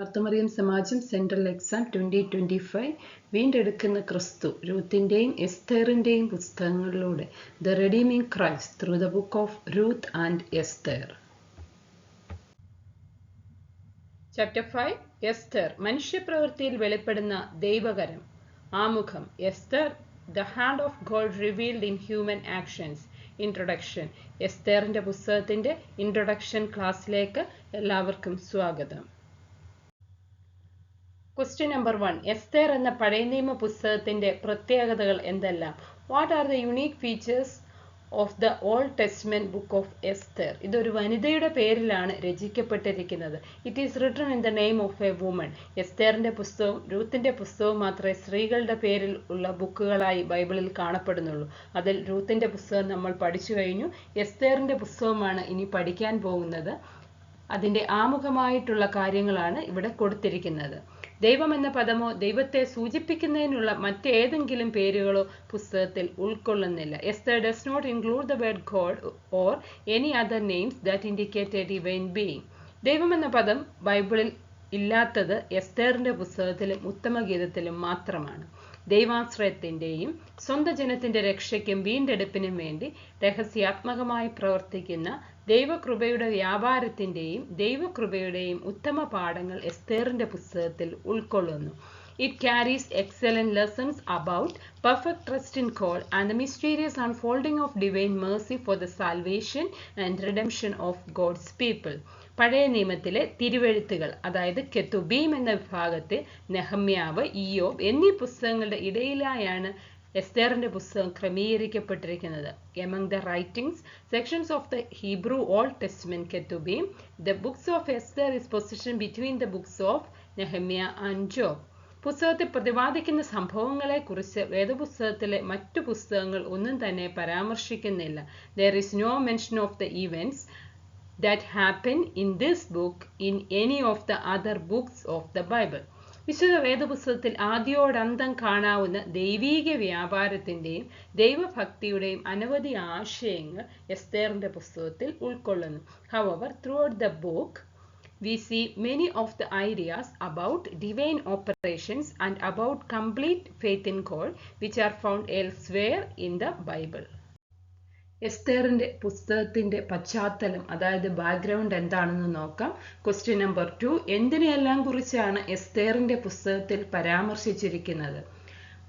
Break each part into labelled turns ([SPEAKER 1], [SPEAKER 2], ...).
[SPEAKER 1] അർത്തമറിയം സമാജം central exam twenty twenty five വീണ്ടെടുക്കുന്ന ക്രിസ്തു രൂത്തിന്റെയും എസ്തേറിന്റെയും പുസ്തകങ്ങളിലൂടെ. The redeeming Christ through the book of Ruth and Esther. Chapter five Esther. മനുഷ്യപ്രവൃത്തിയിൽ വെളിപ്പെടുന്ന ദൈവകരം. ആമുഖം Esther the hand of God revealed in human actions introduction എസ്തേറിന്റെ പുസ്തകത്തിന്റെ introduction ക്ലാസ്സിലേക്ക് എല്ലാവർക്കും സ്വാഗതം. ക്വസ്റ്റ്യൻ നമ്പർ വൺ എസ്തേർ എന്ന പഴയ നിയമ പുസ്തകത്തിന്റെ പ്രത്യേകതകൾ എന്തെല്ലാം? What are the unique features of the Old Testament book of Esther ഇതൊരു വനിതയുടെ പേരിലാണ് രചിക്കപ്പെട്ടിരിക്കുന്നത്. It is written in the name of a woman എസ്തേറിന്റെ പുസ്തകവും രൂത്തിന്റെ പുസ്തകവും മാത്രമേ സ്ത്രീകളുടെ പേരിൽ ഉള്ള ബുക്കുകളായി ബൈബിളിൽ കാണപ്പെടുന്നുള്ളൂ. അതിൽ രൂത്തിന്റെ പുസ്തകം നമ്മൾ പഠിച്ചു കഴിഞ്ഞു. എസ്തേറിന്റെ പുസ്തകമാണ് ഇനി പഠിക്കാൻ പോകുന്നത്. അതിന്റെ ആമുഖമായിട്ടുള്ള കാര്യങ്ങളാണ് ഇവിടെ കൊടുത്തിരിക്കുന്നത്. ദൈവം എന്ന പദമോ ദൈവത്തെ സൂചിപ്പിക്കുന്നതിനുള്ള മറ്റേതെങ്കിലും പേരുകളോ പുസ്തകത്തിൽ ഉൾക്കൊള്ളുന്നില്ല. Esther does not include the word God or any other names that indicate a divine being ദൈവം എന്ന പദം ബൈബിളിൽ ഇല്ലാത്തത് എസ്തേറിന്റെ പുസ്തകത്തിലും ഉത്തമഗീതത്തിലും മാത്രമാണ്. ദൈവാശ്രയത്തിന്റെയും സ്വന്തം ജനത്തിന്റെ രക്ഷയ്ക്കും വീണ്ടെടുപ്പിനും വേണ്ടി രഹസ്യാത്മകമായി പ്രവർത്തിക്കുന്ന ദൈവകൃപയുടെ വ്യാപാരത്തിന്റെയും ദൈവകൃപയുടെയും ഉത്തമ പാഠങ്ങൾ എസ്തേറിന്റെ പുസ്തകത്തിൽ ഉൾക്കൊള്ളുന്നു. It carries excellent lessons about perfect trust in God and the mysterious unfolding of divine mercy for the salvation and redemption of God's people പഴയ നിയമത്തിലെ തിരുവെഴുത്തുകൾ അതായത് കെത്തുബീം എന്ന വിഭാഗത്തെ നെഹമ്യാവ് ഇയോബ് എന്നീ പുസ്തകങ്ങളുടെ ഇടയിലായാണ് എസ്തേറിന്റെ പുസ്തകം ക്രമീകരിക്കപ്പെട്ടിരിക്കുന്നത്. Among the writings sections of the Hebrew Old Testament Ketuvim the books of Esther is position between the books of Nehemiah and Job പുസ്തകത്തിൽ പ്രതിപാദിക്കുന്ന സംഭവങ്ങളെക്കുറിച്ച് വേദപുസ്തകത്തിലെ മറ്റു പുസ്തകങ്ങൾ ഒന്നും തന്നെ പരാമർശിക്കുന്നില്ല. There is no mention of the events that happen in this book in any of the other books of the Bible. വിശുദ്ധ വേദപുസ്തകത്തിൽ ആദ്യോടന്തം കാണാവുന്ന ദൈവീക വ്യാപാരത്തിന്റെയും ദൈവഭക്തിയുടെയും അനവധി ആശയങ്ങൾ എസ്തേറിന്റെ പുസ്തകത്തിൽ ഉൾക്കൊള്ളുന്നു. However throughout the book we see many of the ideas about divine operations and about complete faith in God which are found elsewhere in the Bible എസ്തേറിന്റെ പുസ്തകത്തിന്റെ പശ്ചാത്തലം അതായത് ബാക്ക്ഗ്രൗണ്ട് എന്താണെന്ന് നോക്കാം. ക്വസ്റ്റ്യൻ നമ്പർ ടു എന്തിനെയെല്ലാം കുറിച്ചാണ് എസ്തേറിന്റെ പുസ്തകത്തിൽ പരാമർശിച്ചിരിക്കുന്നത്?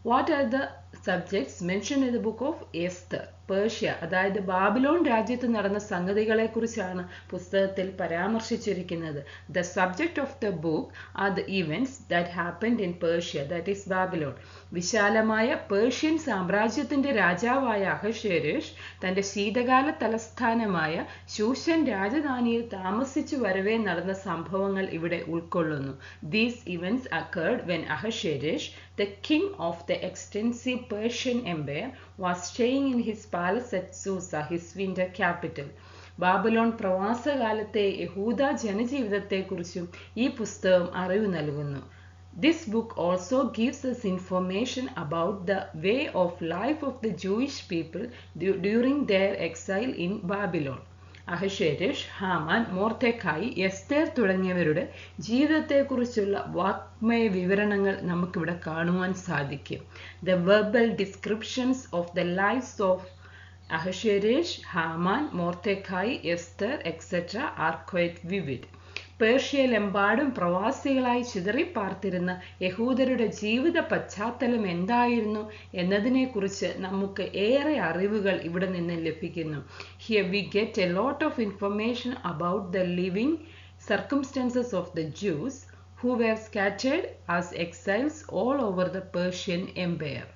[SPEAKER 1] What are the subjects mention in the book of Esther Persia അതായത് Babylon രാജ്യത്ത് നടന്ന സംഗതികളെ കുറിച്ചാണ് പുസ്തകത്തിൽ പരാമർശിച്ചിരിക്കുന്നത്. The subject of the book are the events that happened in Persia that is Babylon. വിശാലമായ പേർഷ്യൻ സാമ്രാജ്യത്തിന്റെ രാജാവായ അഹഷേരേഷ് തന്റെ ശീതകാല തലസ്ഥാനമായ ശൂഷൻ രാജധാനിയിൽ താമസിച്ചു വരവേ നടന്ന സംഭവങ്ങൾ ഇവിടെ ഉൾക്കൊള്ളുന്നു. These events occurred when Ahasuerus of the of the extensive Persian Empire was staying in his palace at Susa, his winter capital. Babylon പ്രവാസകാലത്തെ യഹൂദ ജനജീവിതത്തെക്കുറിച്ചും ഈ പുസ്തകം അറിവ് നൽകുന്നു this book also gives us information about the way of life of the Jewish people during their exile in Babylon Ahasuerus Haman Mordecai Esther തുടങ്ങിയവരുടെ ജീവിതത്തെക്കുറിച്ചുള്ള വാക്മയ വിവരണങ്ങൾ നമുക്കിവിടെ കാണുവാൻ സാധിക്കും. The verbal descriptions of the lifes of Ahasuerus Haman Mordecai Esther etcetera are quite vivid പേർഷ്യയിലെമ്പാടും പ്രവാസികളായി ചിതറിപ്പാർത്തിരുന്ന യഹൂദരുടെ ജീവിത പശ്ചാത്തലം എന്തായിരുന്നു എന്നതിനെക്കുറിച്ച് നമുക്ക് ഏറെ അറിവുകൾ ഇവിടെ നിന്ന് ലഭിക്കുന്നു. Here we get a lot of information about the living circumstances of the Jews who were scattered as exiles all over the Persian Empire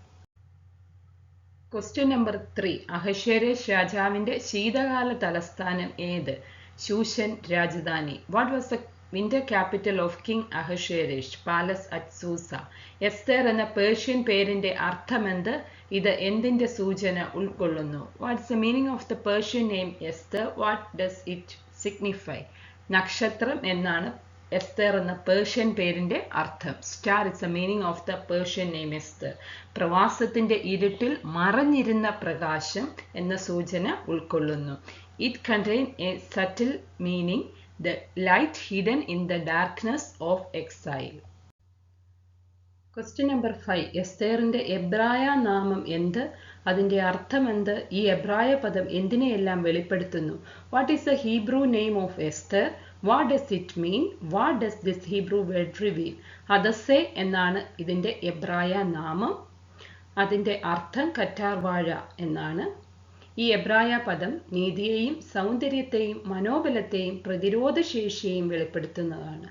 [SPEAKER 1] question number three അഹശ്വരേഷ് രാജാവിന്റെ ശീതകാല തലസ്ഥാനം ഏത്? ശൂഷൻ Rajdhani. What was the winter capital of king Ahasuerus palace at Susa Esther എന്ന Persian പേരിന്റെ അർത്ഥമെന്ത്? ഇത് എന്തിന്റെ സൂചന ഉൾക്കൊള്ളുന്നു? What's the meaning of the Persian name Esther what does it signify നക്ഷത്രം എന്നാണ് എസ്തർ എന്ന പേർഷ്യൻ പേരിന്റെ അർത്ഥം. Star is a meaning of the Persian name Esther പ്രവാസത്തിന്റെ ഇരുട്ടിൽ മറഞ്ഞിരുന്ന പ്രകാശം എന്ന സൂചന ഉൾക്കൊള്ളുന്നു. It contain a subtle meaning, the light hidden in the darkness of exile. Question number five എസ്തേറിന്റെ എബ്രായ നാമം എന്ത്? അതിന്റെ അർത്ഥം എന്ത്? ഈ എബ്രായ പദം എന്തിനെയെല്ലാം വെളിപ്പെടുത്തുന്നു? What is the Hebrew name of Esther what does it mean what does this Hebrew word reveal Hadassah എന്നാണ് ഇതിന്റെ എബ്രായ നാമം. അതിന്റെ അർത്ഥം കറ്റാർവാഴ എന്നാണ്. ഈ എബ്രായ പദം നീതിയെയും സൗന്ദര്യത്തെയും മനോബലത്തെയും പ്രതിരോധശേഷിയെയും വെളിപ്പെടുത്തുന്നതാണ്.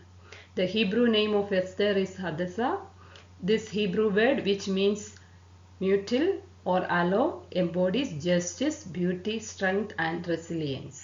[SPEAKER 1] The Hebrew name of Esther is Hadassah this Hebrew word which means myrtle or aloe embodies justice, beauty, strength, and resilience.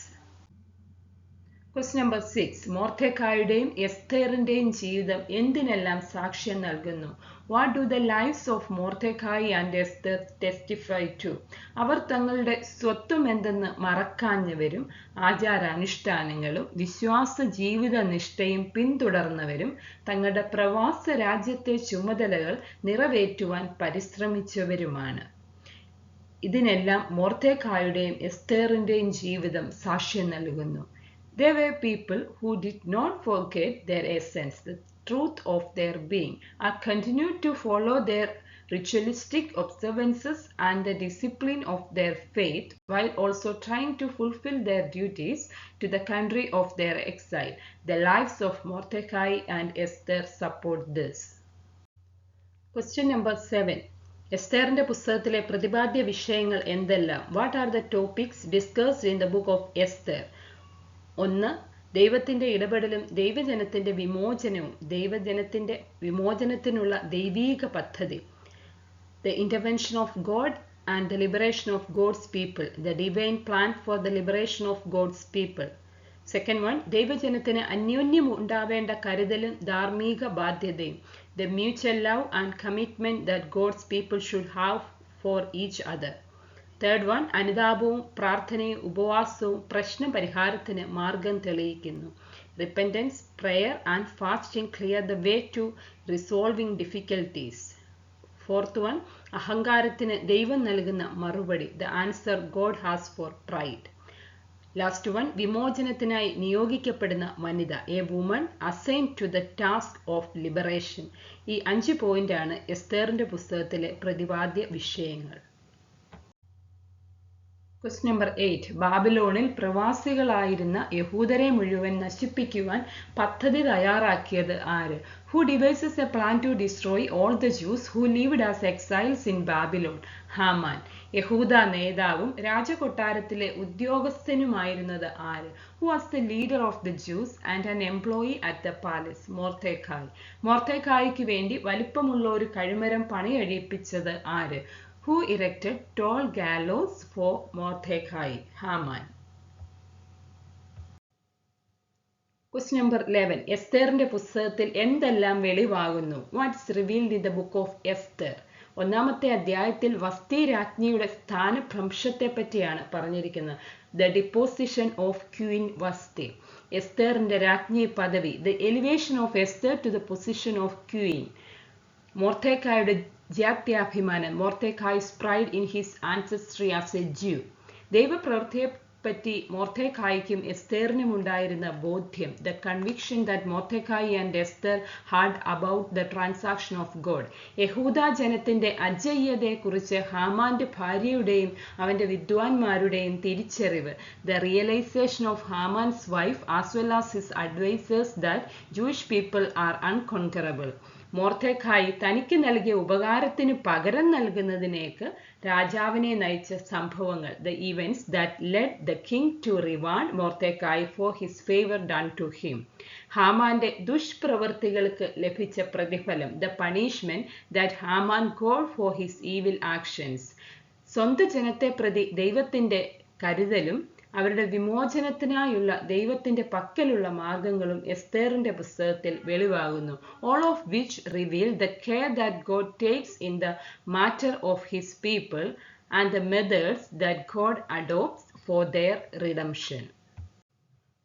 [SPEAKER 1] Quest number six മോർത്തേക്കായുടെയും എസ്തേറിന്റെയും ജീവിതം എന്തിനെല്ലാം സാക്ഷ്യം നൽകുന്നു? What do the lifes of Mordecai and Esther testify to അവർ തങ്ങളുടെ സ്വത്വം എന്തെന്ന് മറക്കാഞ്ഞവരും ആചാരാനുഷ്ഠാനങ്ങളും വിശ്വാസ ജീവിത നിഷ്ഠയും പിന്തുടർന്നവരും തങ്ങളുടെ പ്രവാസ രാജ്യത്തെ ചുമതലകൾ നിറവേറ്റുവാൻ പരിശ്രമിച്ചവരുമാണ്. ഇതിനെല്ലാം മോർത്തേക്കായുടെയും എസ്തേറിന്റെയും ജീവിതം സാക്ഷ്യം നൽകുന്നു. They were people who did not forget their the truth of their being, and continued to follow their ritualistic observances and the discipline of their faith while also trying to fulfill their duties to the country of their exile. The lives of Mordecai and Esther support this. Question number 7. എസ്തേറിന്റെ പുസ്തകത്തിലെ പ്രതിപാദ്യ വിഷയങ്ങൾ എന്തെല്ലാം what are the topics discussed in the book of Esther ഒന്ന് ദൈവത്തിന്റെ ഇടപെടലും ദൈവജനത്തിന്റെ വിമോചനവും ദൈവജനത്തിന്റെ വിമോചനത്തിനുള്ള ദൈവീക പദ്ധതി. The intervention of God and the liberation of God's people the divine plan for the liberation of God's people second one ദൈവജനത്തിന് അന്യോന്യം ഉണ്ടാവേണ്ട കരുതലും ധാർമ്മിക ബാധ്യതയും. The mutual love and commitment that God's people should have for each other third one അനുതാപവും പ്രാർത്ഥനയും ഉപവാസവും പ്രശ്ന പരിഹാരത്തിന് മാർഗം തെളിയിക്കുന്നു. Repentance prayer and fasting clear the way to resolving difficulties fourth one അഹങ്കാരത്തിന് ദൈവം നൽകുന്ന മറുപടി the answer God has for pride last one വിമോചനത്തിനായി നിയോഗിക്കപ്പെടുന്ന വനിത a woman assign to the task of liberation ഈ അഞ്ച് പോയിന്റാണ് എസ്തേറിന്റെ പുസ്തകത്തിലെ പ്രതിപാദ്യ വിഷയങ്ങൾ. ക്വസ്റ്റ് നമ്പർ എയ്റ്റ് ബാബിലോണിൽ പ്രവാസികളായിരുന്ന യഹൂദരെ മുഴുവൻ നശിപ്പിക്കുവാൻ പദ്ധതി തയ്യാറാക്കിയത് ആര്? Who devises a plan to destroy all the Jews who lived as exiles in Babylon Haman യഹൂദ നേതാവും രാജകൊട്ടാരത്തിലെ ഉദ്യോഗസ്ഥനുമായിരുന്നത് ആര്? Who was the leader of the Jews and an employee at the palace Mordecai മോർത്തേക്കായ്ക്ക് വേണ്ടി വലിപ്പമുള്ള ഒരു കഴിമരം പണിയഴിപ്പിച്ചത് ആര്? Who erected tall gallows for Mordecai, Haman. Quest number eleven എസ്തേറിന്റെ പുസ്തകത്തിൽ എന്തെല്ലാം വെളിവാകുന്നു? What's revealed in the book of Esther ഒന്നാമത്തെ അധ്യായത്തിൽ Vashti രാജ്ഞിയുടെ സ്ഥാനഭ്രംശത്തെ പറ്റിയാണ് പറഞ്ഞിരിക്കുന്നത്. The deposition of queen Vashti എസ്തേറിന്റെ രാജ്ഞി പദവി. The elevation of Esther to the position of queen മോർത്തേക്കായുടെ ജാത്യാഭിമാനം Mordecai's pride in his ancestry as a Jew ദൈവപ്രവൃത്തിയെ പറ്റി മോർത്തേക്കായ്ക്കും എസ്തേറിനും ഉണ്ടായിരുന്ന ബോധ്യം the conviction that Mordecai and Esther had about the transaction of God യഹൂദ ജനത്തിന്റെ അജയ്യതയെക്കുറിച്ച് ഹാമാന്റെ ഭാര്യയുടെയും അവന്റെ വിദ്വാൻമാരുടെയും തിരിച്ചറിവ്. The realization of Haman's wife as well as his advisers that Jewish people are unconquerable Mordecai തനിക്ക് നൽകിയ ഉപകാരത്തിന് പകരം നൽകുന്നതിനേക്ക് രാജാവിനെ നയിച്ച സംഭവങ്ങൾ. The events that led the king to reward Mordecai for his favour done to him ഹാമാന്റെ ദുഷ്പ്രവൃത്തികൾക്ക് ലഭിച്ച പ്രതിഫലം. The punishment that Haman got for his evil actions സ്വന്തം ജനത്തെ പ്രതി ദൈവത്തിന്റെ കരുതലും അവരുടെ വിമോചനത്തിനായുള്ള ദൈവത്തിന്റെ പക്കലുള്ള മാർഗങ്ങളും എസ്തേറിന്റെ പുസ്തകത്തിൽ വെളിവാകുന്നു. All of which reveal the care that God takes in the matter of his people and the methods that God adopts for their redemption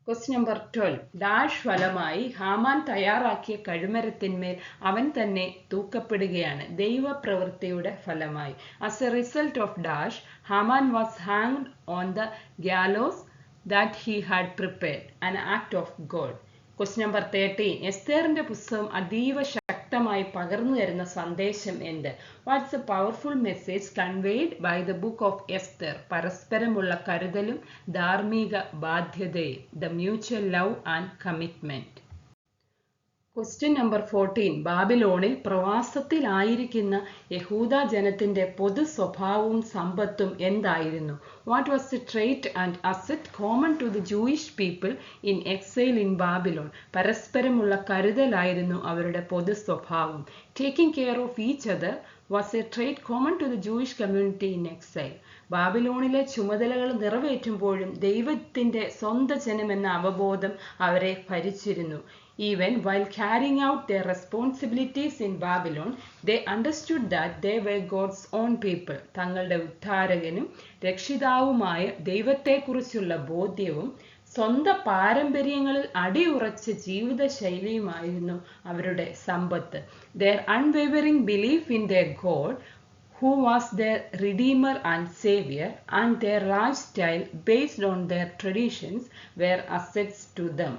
[SPEAKER 1] quest number twelve dash ഫലമായി ഹാമാൻ തയ്യാറാക്കിയ കഴുമരത്തിന്മേൽ അവൻ തന്നെ തൂക്കപ്പെടുകയാണ്. ദൈവപ്രവൃത്തിയുടെ ഫലമായി. As a result of dash Haman was hanged on the gallows that he had prepared an act of God. Question number thirteen എസ്തേറിന്റെ പുസ്തകം അതീവ ശക്തമായി പകർന്നു തരുന്ന സന്ദേശം എന്ത്? What's a powerful message conveyed by the book of Esther പരസ്പരമുള്ള കരുതലും ധാർമ്മിക ബാധ്യതയും. The mutual love and commitment question number fourteen ബാബിലോണിൽ പ്രവാസത്തിലായിരിക്കുന്ന യഹൂദ ജനത്തിന്റെ പൊതു സ്വഭാവവും സമ്പത്തും എന്തായിരുന്നു? What was the trait and asset common to the Jewish people in exile in Babylon പരസ്പരമുള്ള കരുതലായിരുന്നു അവരുടെ പൊതു സ്വഭാവം. Taking care of each other was a trait common to the Jewish community in exile ബാബിലോണിലെ ചുമതലകൾ നിറവേറ്റുമ്പോഴും ദൈവത്തിന്റെ സ്വന്തം ജനമെന്ന അവബോധം അവരെ ഭരിച്ചിരുന്നു. Even while carrying out their responsibilities in Babylon, they understood that they were God's own people. തങ്ങളുടെ ഉദ്ധാരകനും രക്ഷിതാവുമായ ദൈവത്തെക്കുറിച്ചുള്ള ബോധ്യവും സ്വന്തം പാരമ്പര്യങ്ങളിൽ അടിയുറച്ച ജീവിതശൈലിയുമായിരുന്നു അവരുടെ സമ്പത്ത് their unwavering belief in their God who was their redeemer and savior and their lifestyle based on their traditions were assets to them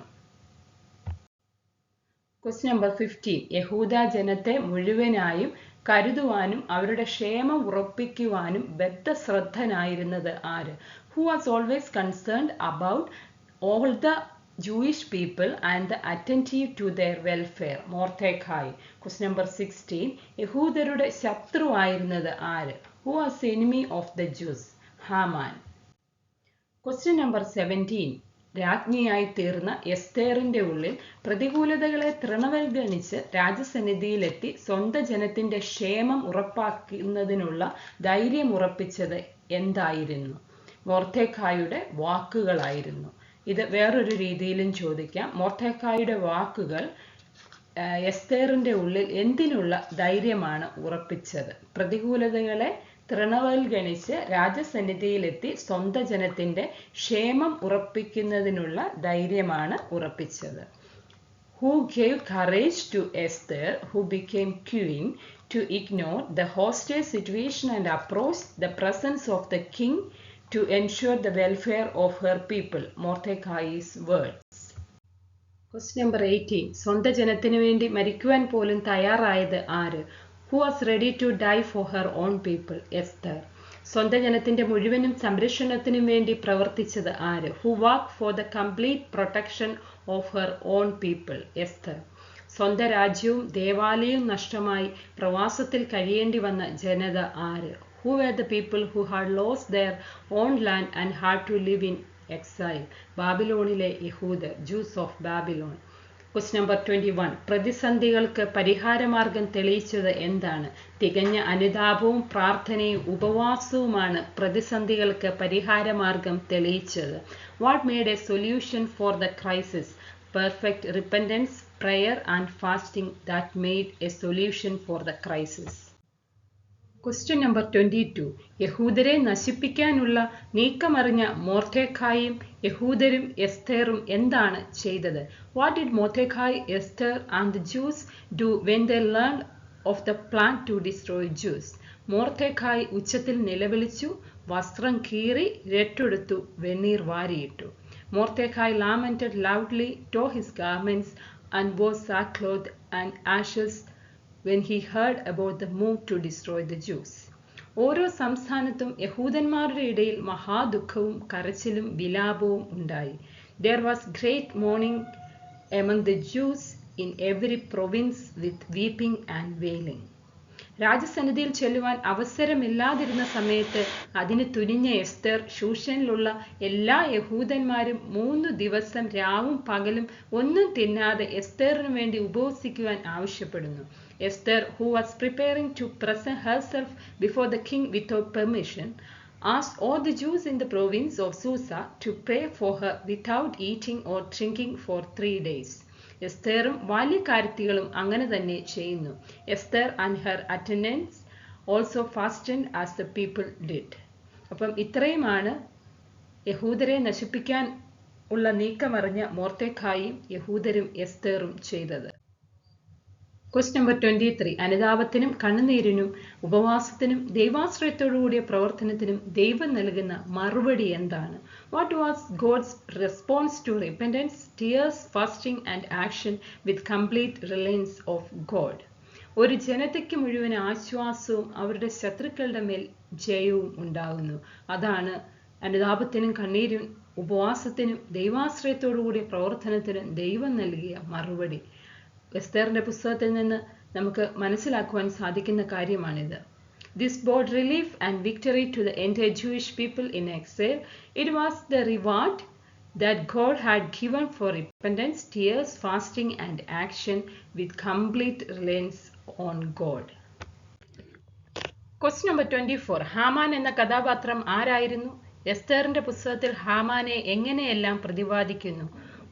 [SPEAKER 1] question number fifteen യഹൂദ ജനത്തെ മുഴുവനായും കരുതുവാനും അവരുടെ ക്ഷേമം ഉറപ്പിക്കുവാനും ബദ്ധശ്രദ്ധനായിരുന്നത് ആര്? Who was always concerned about all the Jewish people and the attentive to their welfare Mordecai. Question number sixteen യഹൂദരുടെ ശത്രുവായിരുന്നത് ആര്? Who was enemy of the Jews Haman. Question number seventeen രാജ്ഞിയായി തീർന്ന എസ്തേറിന്റെ ഉള്ളിൽ പ്രതികൂലതകളെ തൃണവൽഗണിച്ച് രാജസന്നിധിയിലെത്തി സ്വന്തം ജനത്തിന്റെ ക്ഷേമം ഉറപ്പാക്കുന്നതിനുള്ള ധൈര്യം ഉറപ്പിച്ചത് എന്തായിരുന്നു? മോർത്തേക്കായുടെ വാക്കുകളായിരുന്നു. ഇത് വേറൊരു രീതിയിലും ചോദിക്കാം. മോർത്തേക്കായുടെ വാക്കുകൾ എസ്തേറിന്റെ ഉള്ളിൽ എന്തിനുള്ള ധൈര്യമാണ് ഉറപ്പിച്ചത്? പ്രതികൂലതകളെ തൃണവൽഗണിച്ച് രാജസന്നിധിയിലെത്തി സ്വന്തം ജനത്തിന്റെ ക്ഷേമം ഉറപ്പിക്കുന്നതിനുള്ള ധൈര്യമാണ് ഉറപ്പിച്ചത്. Who gave courage to Esther who became queen to ignore the hostile situation and approach the presence of the king to ensure the welfare of her people Mordecai's word question number eighteen സ്വന്തം ജനത്തിനു വേണ്ടി മരിക്കുവാൻ പോലും തയ്യാറായത് ആര്? Who was ready to die for her own people Esther സ്വന്തം ജനത്തിന്റെ മുഴുവനും സംരക്ഷണത്തിനും വേണ്ടി പ്രവർത്തിച്ചത് ആര്? Who work for the complete protection of her own people Esther സ്വന്തം രാജ്യവും ദേവാലയവും നഷ്ടമായി പ്രവാസത്തിൽ കഴിയേണ്ടി വന്ന ജനത ആര്? Who were the people who had lost their own land and had to live in exile ബാബിലോണിലെ യഹൂദർ Jews of Babylon quest number twenty one. പ്രതിസന്ധികൾക്ക് പരിഹാരമാർഗം തെളിയിച്ചത് എന്താണ്? തികഞ്ഞ അനുതാപവും പ്രാർത്ഥനയും ഉപവാസവുമാണ് പ്രതിസന്ധികൾക്ക് പരിഹാരമാർഗം തെളിയിച്ചത്. What made a solution for the crisis perfect repentance prayer and fasting that made a solution for the crisis question number twenty two യഹൂദരെ നശിപ്പിക്കാനുള്ള നീക്കമറിഞ്ഞ മോർത്തേഖായും യഹൂദരും എസ്തേറും എന്താണ് ചെയ്തത്? What did Mordecai Esther and Jews do when they learn of the plan to destroy Jews Mordecai ഉച്ചത്തിൽ നിലവിളിച്ചു വസ്ത്രം കീറി രട്ടെടുത്തു വെണ്ണീർ വാരിയിട്ടു. Mordecai lamented loudly tore his garments and wore sackcloth and ashes when he heard about the move to destroy the Jews. ഓരോ സംസ്ഥാനത്തും യഹൂദന്മാരുടെ ഇടയിൽ മഹാദുഃഖവും കരച്ചിലും വിലാപവും ഉണ്ടായി there was great mourning among the Jews in every province with weeping and wailing രാജസന്നിധിയിൽ ചെല്ലുവാൻ അവസരമില്ലാതിരുന്ന സമയത്ത് അതിന് തുനിഞ്ഞ എസ്തർ ശൂഷനിലുള്ള എല്ലാ യഹൂദന്മാരും മൂന്ന് ദിവസം രാവും പകലും ഒന്നും തിന്നാതെ എസ്തറിനു വേണ്ടി ഉപവസിക്കുവാൻ ആവശ്യപ്പെടുന്നു Esther, who was preparing to present herself before the king without permission, asked all the Jews in the province of Susa to pray for her without eating or drinking for three days. എസ്തേറും ബാല്യക്കാരത്തികളും അങ്ങനെ തന്നെ ചെയ്യുന്നു. Esther and her attendants also fasted as the people did അപ്പം ഇത്രയുമാണ് യഹൂദരെ നശിപ്പിക്കാൻ ഉള്ള നീക്കമറിഞ്ഞ മോർത്തേഖായും യഹൂദരും എസ്തേറും ചെയ്തത്. ക്വസ്റ്റ് നമ്പർ ട്വന്റി ത്രീ അനുതാപത്തിനും കണ്ണുനീരിനും ഉപവാസത്തിനും ദൈവാശ്രയത്തോടുകൂടിയ പ്രവർത്തനത്തിനും ദൈവം നൽകുന്ന മറുപടി എന്താണ്? What was God's response to repentance tears fasting and action with complete reliance of God ഒരു ജനതയ്ക്ക് മുഴുവൻ ആശ്വാസവും അവരുടെ ശത്രുക്കളുടെ മേൽ ജയവും ഉണ്ടാകുന്നു. അതാണ് അനുതാപത്തിനും കണ്ണീരും ഉപവാസത്തിനും ദൈവാശ്രയത്തോടുകൂടിയ പ്രവർത്തനത്തിനും ദൈവം നൽകിയ മറുപടി. എസ്തേറിന്റെ പുസ്തകത്തിൽ നിന്ന് നമുക്ക് മനസ്സിലാക്കുവാൻ സാധിക്കുന്ന കാര്യമാണിത്. This brought relief and victory to the entire Jewish people in exile it was the reward that God had given for repentance, tears, fasting, and action with complete reliance on God. Quest number twenty four Haman എന്ന കഥാപാത്രം ആരായിരുന്നു? എസ്തേറിന്റെ പുസ്തകത്തിൽ ഹാമാനെ എങ്ങനെയെല്ലാം പ്രതിപാദിക്കുന്നു?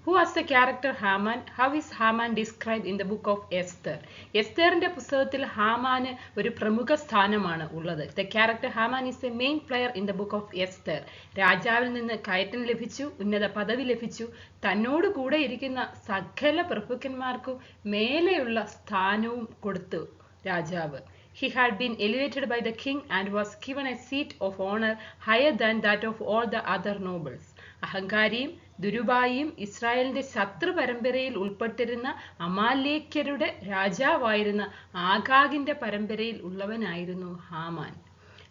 [SPEAKER 1] Who was the character Haman how is Haman describe in the book of Esther എസ്തേറിന്റെ പുസ്തകത്തിൽ ഹാമാന് ഒരു പ്രമുഖ സ്ഥാനമാണ് ഉള്ളത്. The character Haman is a main player in the book of Esther രാജാവിൽ നിന്ന് കയറ്റം ലഭിച്ചു ഉന്നത പദവി ലഭിച്ചു. തന്നോട് കൂടെ ഇരിക്കുന്ന സകല പ്രഭുക്കന്മാർക്കും മേലെയുള്ള സ്ഥാനവും കൊടുത്തു രാജാവ്. He had been elevated by the king and was given a seat of honor higher than that of all the other nobles. അഹങ്കാരിയും ദുരുബായിയും ഇസ്രായേലിന്റെ ശത്രു പരമ്പരയിൽ ഉൾപ്പെട്ടിരുന്ന അമാലേക്യരുടെ രാജാവായിരുന്ന ആഗാഗിന്റെ പരമ്പരയിൽ ഉള്ളവനായിരുന്നു Haman.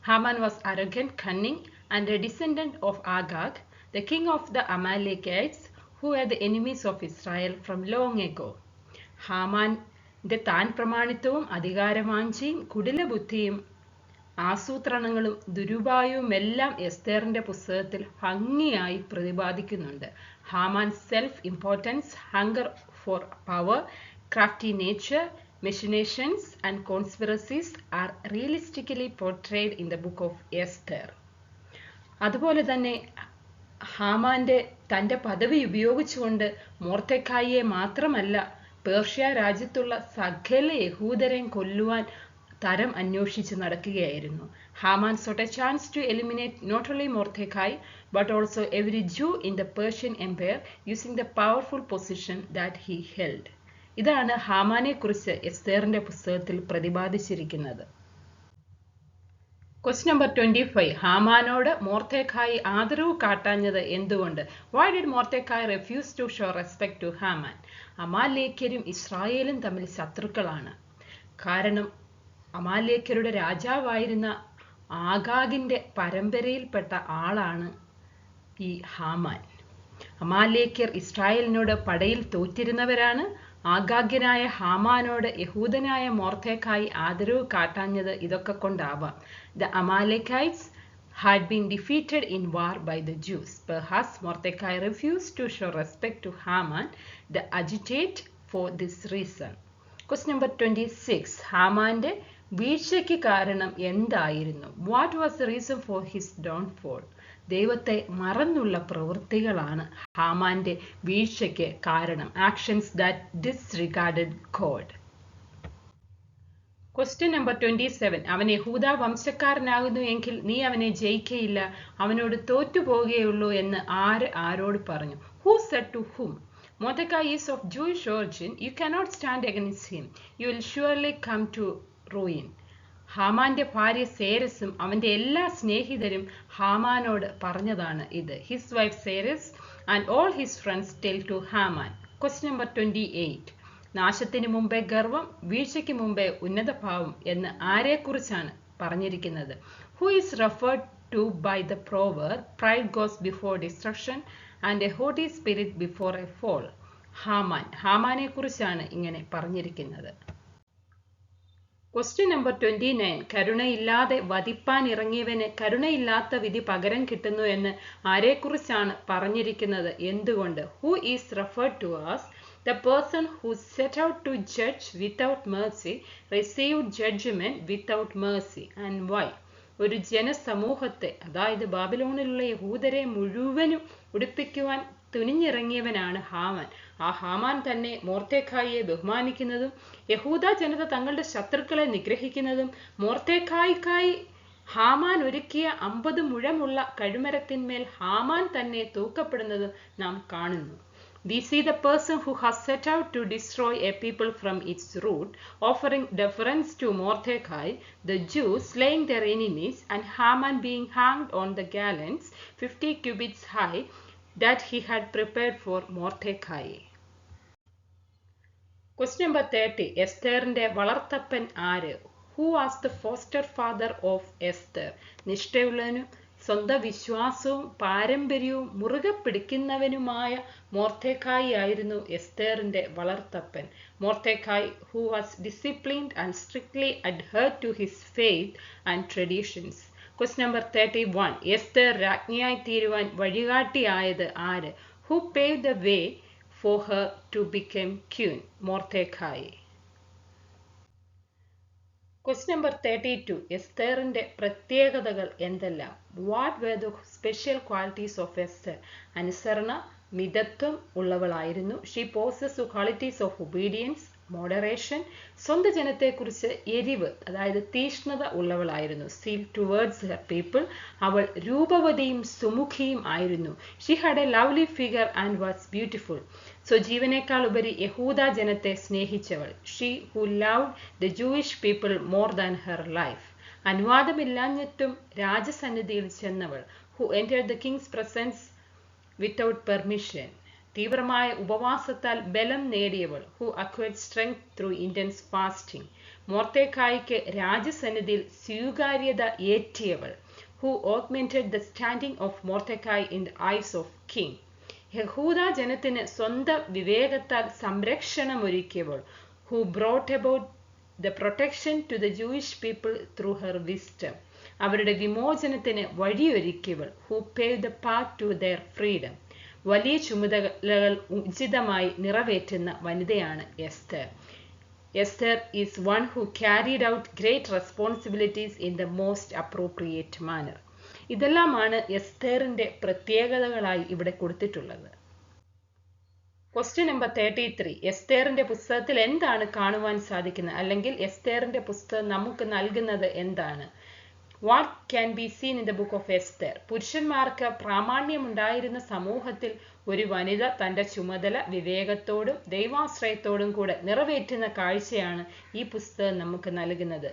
[SPEAKER 1] Haman was arrogant cunning and a descendant of Agag the king of the Amalekites who are the enemies of Israel from long ago Haman താൻ പ്രമാണിത്വവും അധികാരവാഞ്ചയും കുടിലബുദ്ധിയും ആസൂത്രണങ്ങളും ദുരുപായവുമെല്ലാം എസ്തേറിന്റെ പുസ്തകത്തിൽ ഭംഗിയായി പ്രതിപാദിക്കുന്നുണ്ട്. Haman self importance hunger for power crafty nature machinations and conspiracies are realistically portrayed in the book of Esther അതുപോലെ തന്നെ ഹാമാന്റെ തന്റെ പദവി ഉപയോഗിച്ചുകൊണ്ട് മോർത്തക്കായിയെ മാത്രമല്ല പേർഷ്യ രാജ്യത്തുള്ള സകല യഹൂദരെയും കൊല്ലുവാൻ തരം അന്വേഷിച്ച് നടക്കുകയായിരുന്നു. Haman sought a chance to eliminate not only Mordecai but also every Jew in the Persian Empire using the powerful position that he held ഇതാണ് ഹാമാനെ കുറിച്ച് എസ്തേറിന്റെ പുസ്തകത്തിൽ പ്രതിപാദിച്ചിരിക്കുന്നത്. ക്വസ്റ്റ് നമ്പർ ട്വന്റി ഫൈവ് ഹാമാനോട് മോർത്തേക്കായി ആദരവ് കാട്ടാഞ്ഞത് എന്തുകൊണ്ട്? Why did Mordecai refuse to show respect to Haman അമാലേഖ്യരും ഇസ്രായേലും തമ്മിൽ ശത്രുക്കളാണ്. കാരണം അമാലേക്യരുടെ രാജാവായിരുന്ന ആഗാഗിന്റെ പരമ്പരയിൽപ്പെട്ട ആളാണ് ഈ ഹാമാൻ അമാലേക്യർ ഇസ്രായേലിനോട് പടയിൽ തോറ്റിരുന്നവരാണ് ആഗാഗ്യനായ ഹാമാനോട് യഹൂദനായ മോർത്തേക്കായി ആദരവ് കാട്ടാഞ്ഞത് ഇതൊക്കെ കൊണ്ടാവാം the Amalekites had been defeated in war by the Jews. Perhaps Mordecai refused to show respect to Haman, the agitate for this reason. Question number 26. ഹാമാന്റെ വീഴ്ചയ്ക്ക് കാരണം എന്തായിരുന്നു? What was the reason for his downfall ദൈവത്തെ മറന്നുള്ള പ്രവൃത്തികളാണ് ഹാമാന്റെ വീഴ്ചയ്ക്ക് കാരണം. Actions that disregarded God question number twenty seven അവൻ യഹൂദ വംശക്കാരനാകുന്നു എങ്കിൽ നീ അവനെ ജയിക്കയില്ല. അവനോട് തോറ്റുപോകുകയുള്ളൂ എന്ന് ആര് ആരോട് പറഞ്ഞു? Who said to whom Mordecai is of Jewish origin you cannot stand against him you will surely come to ruin. ഹാമാന്റെ ഭാര്യ സേരസും അവന്റെ എല്ലാ സ്നേഹിതരും ഹാമാനോട് പറഞ്ഞതാണ് ഇത്. His wife Zeresh and all his friends tell to Haman question number twenty eight നാശത്തിന് മുമ്പേ ഗർവം വീഴ്ചയ്ക്ക് മുമ്പേ ഉന്നതഭാവം എന്ന് ആരെക്കുറിച്ചാണ് പറഞ്ഞിരിക്കുന്നത്? Who is referred to by the proverb pride goes before destruction and a haughty spirit before a fall Haman. ഹാമാനെ കുറിച്ചാണ് ഇങ്ങനെ പറഞ്ഞിരിക്കുന്നത്. ക്വസ്റ്റ്യൻ നമ്പർ ട്വന്റി നയൻ കരുണയില്ലാതെ വധിപ്പാൻ ഇറങ്ങിയവന് കരുണയില്ലാത്ത വിധി പകരം കിട്ടുന്നു എന്ന് ആരെക്കുറിച്ചാണ് പറഞ്ഞിരിക്കുന്നത്? എന്തുകൊണ്ട്? Who is referred to as the person who set out to judge without mercy receive judgment without mercy and why ഒരു ജനസമൂഹത്തെ അതായത് ബാബിലോണിലുള്ള യഹൂദരെ മുഴുവനും ഉടുപ്പിക്കുവാൻ തുനിഞ്ഞിറങ്ങിയവനാണ് ഹാമാൻ ആ ഹാമാൻ തന്നെ മോർത്തേഖായിയെ ബഹുമാനിക്കുന്നതും യഹൂദ ജനത തങ്ങളുടെ ശത്രുക്കളെ നിഗ്രഹിക്കുന്നതും മോർത്തേഖായിക്കായി ഹാമാൻ ഒരുക്കിയ അമ്പത് മുഴമുള്ള കഴുമരത്തിന്മേൽ ഹാമാൻ തന്നെ തൂക്കപ്പെടുന്നതും നാം കാണുന്നു we see the person who has set out to destroy a people from its root, offering deference to Mordecai, the Jews slaying their enemies, and Haman being hanged on the gallows 50 cubits high that he had prepared for Mordecai. Question number 30. എസ്തേറിന്റെ വളർത്തപ്പൻ ആര് who was the foster father of Esther നിഷ്ഠയുള്ളവനും സ്വന്തം വിശ്വാസവും പാരമ്പര്യവും മുറുകെ പിടിക്കുന്നവനുമായ Mordecai ആയിരുന്നു എസ്തേറിന്റെ വളർത്തപ്പൻ Mordecai who was disciplined and strictly adhered to his faith and traditions quest number thirty one Esther രാജ്ഞിയായി തീരുവാൻ വഴികാട്ടിയായത് ആര്? Who paved the way for her to become queen Mordecai. Quest number thirty two എസ്തേറിന്റെ പ്രത്യേകതകൾ എന്തെല്ലാം? What were the special qualities of Esther അനുസരണ മിതത്വം ഉള്ളവളായിരുന്നു. She possess qualities of obedience moderation സ്വന്തം ജനത്തെക്കുറിച്ച് എരിവ് അതായത് തീഷ്ണത ഉള്ളവളായിരുന്നു. സീൽ ടുവേർഡ്സ് ഹർ പീപ്പിൾ അവൾ രൂപവതിയും സുമുഖിയും ആയിരുന്നു. She had a lovely figure and was beautiful so ജീവനേക്കാൾ ഉപരി യഹൂദ ജനത്തെ സ്നേഹിച്ചവൾ. She who love the Jewish people more than her life അനുവാദമില്ലാഞ്ഞിട്ടും രാജസന്നിധിയിൽ ചെന്നവൾ. Who enter the king's presence without permission തീവ്രമായ ഉപവാസത്താൽ ബലം നേടിയവൾ who acquired strength through intense fasting മോർത്തേക്കായിക്ക് രാജസന്നിധിയിൽ സ്വീകാര്യത ഏറ്റിയവൾ who augmented the standing of Mordecai in the eyes of king യഹൂദ ജനത്തിന് സ്വന്തം വിവേകത്താൽ സംരക്ഷണമൊരുക്കിയവൾ who brought about the protection to the Jewish people through her wisdom അവരുടെ വിമോചനത്തിന് വഴിയൊരുക്കിയവൾ who pave the path to their freedom വലിയ ചുമതലകൾ ഉചിതമായി നിറവേറ്റുന്ന വനിതയാണ് Esther. Esther is one who carried out great responsibilities in the most appropriate manner ഇതെല്ലാമാണ് എസ്തേറിന്റെ പ്രത്യേകതകളായി ഇവിടെ കൊടുത്തിട്ടുള്ളത്. ക്വസ്റ്റ്യൻ നമ്പർ തേർട്ടി ത്രീ എസ്തേറിന്റെ പുസ്തകത്തിൽ എന്താണ് കാണുവാൻ സാധിക്കുന്നത്? അല്ലെങ്കിൽ എസ്തേറിന്റെ പുസ്തകം നമുക്ക് നൽകുന്നത് എന്താണ്? What can be seen in the book of Esther പുരുഷന്മാർക്ക് പ്രാമാണ്യമുണ്ടായിരുന്ന സമൂഹത്തിൽ ഒരു വനിത തന്റെ ചുമതല വിവേകത്തോടും ദൈവാശ്രയത്തോടും കൂടെ നിറവേറ്റുന്ന കാഴ്ചയാണ് ഈ പുസ്തകം നമുക്ക് നൽകുന്നത്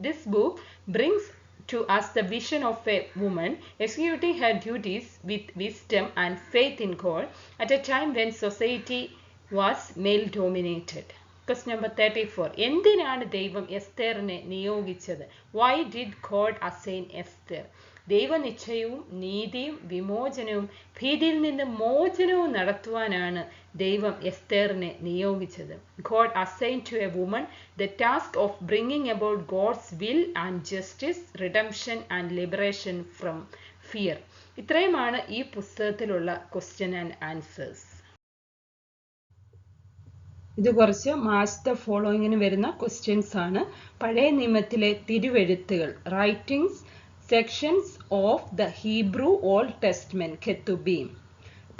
[SPEAKER 1] this book brings to us the vision of a woman executing her duties with wisdom and faith in God at a time when society was male dominated. Quest number thirty four എന്തിനാണ് ദൈവം എസ്തേറിനെ നിയോഗിച്ചത്? Why did God assign Esther ദൈവനിശ്ചയവും നീതിയും വിമോചനവും ഭീതിയിൽ നിന്ന് മോചനവും നടത്തുവാനാണ് ദൈവം എസ്തേറിനെ നിയോഗിച്ചത്. God assign to a woman the task of bringing about God's will and justice redemption and liberation from fear ഇത്രയുമാണ് ഈ പുസ്തകത്തിലുള്ള ക്വസ്റ്റ്യൻ ആൻഡ് ആൻസേഴ്സ് ഇത് കുറച്ച് മാച്ച് ദ ഫോളോയിങ്ങിന് വരുന്ന ക്വസ്റ്റ്യൻസ് ആണ്. പഴയ നിയമത്തിലെ തിരുവെഴുത്തുകൾ writings sections of the Hebrew Old Testament Ketuvim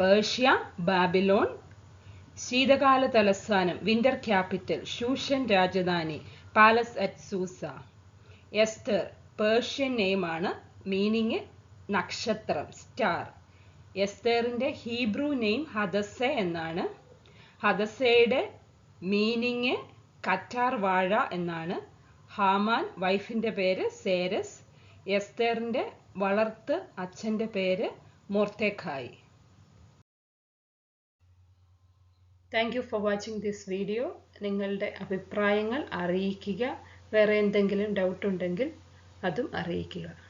[SPEAKER 1] Persia Babylon ശീതകാല തലസ്ഥാനം winter capital Shushan Rajdhani palace at Susa Esther Persian നെയിമാണ് meaning നക്ഷത്രം സ്റ്റാർ എസ്തേറിന്റെ ഹീബ്രു നെയിം ഹദസ എന്നാണ്. ഹദസയുടെ മീനിങ് കറ്റാർ വാഴ എന്നാണ്. ഹാമാൻ വൈഫിന്റെ പേര് സേരസ്. എസ്തേറിന്റെ വളർത്ത് അച്ഛന്റെ പേര് Mordecai. Thank you for watching this video നിങ്ങളുടെ അഭിപ്രായങ്ങൾ അറിയിക്കുക. വേറെ എന്തെങ്കിലും ഡൗട്ട് ഉണ്ടെങ്കിൽ അതും അറിയിക്കുക.